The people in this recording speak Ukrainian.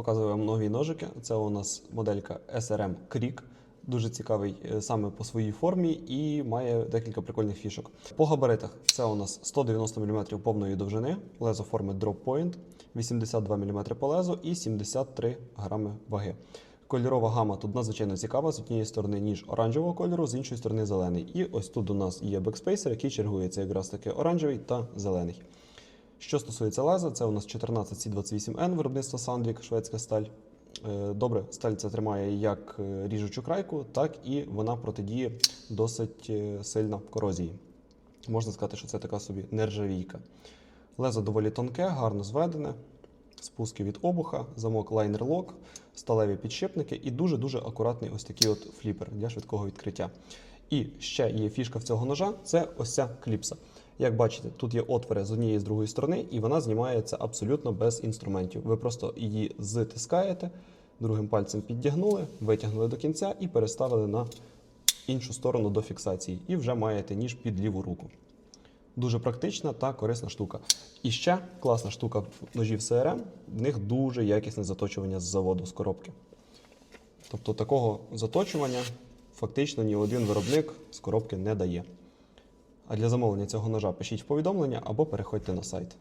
Показую вам нові ножики. Це у нас моделька SRM Creek. Дуже цікавий е, саме по своїй формі і має декілька прикольних фішок. По габаритах це у нас 190 мм повної довжини, лезо форми Drop Point, 82 мм по лезу і 73 грами ваги. Кольорова гама тут надзвичайно цікава. З однієї сторони ніж оранжевого кольору, з іншої сторони зелений. І ось тут у нас є бекспейсер, який чергується якраз таки оранжевий та зелений. Що стосується леза, це у нас 14C28N виробництва Sandvik, шведська сталь. Е, Добре, сталь це тримає як е, ріжучу крайку, так і вона протидіє досить е, сильно корозії. Можна сказати, що це така собі нержавійка. Лезо доволі тонке, гарно зведене, спуски від обуха, замок лайнер лок, сталеві підшипники і дуже-дуже акуратний ось такий от фліпер для швидкого відкриття. І ще є фішка в цього ножа це ось ця кліпса. Як бачите, тут є отвори з однієї і з другої сторони, і вона знімається абсолютно без інструментів. Ви просто її зтискаєте, другим пальцем підтягнули, витягнули до кінця і переставили на іншу сторону до фіксації. І вже маєте ніж під ліву руку. Дуже практична та корисна штука. І ще класна штука ножів СРМ, в них дуже якісне заточування з заводу, з коробки. Тобто такого заточування фактично ні один виробник з коробки не дає. А для замовлення цього ножа пишіть в повідомлення або переходьте на сайт.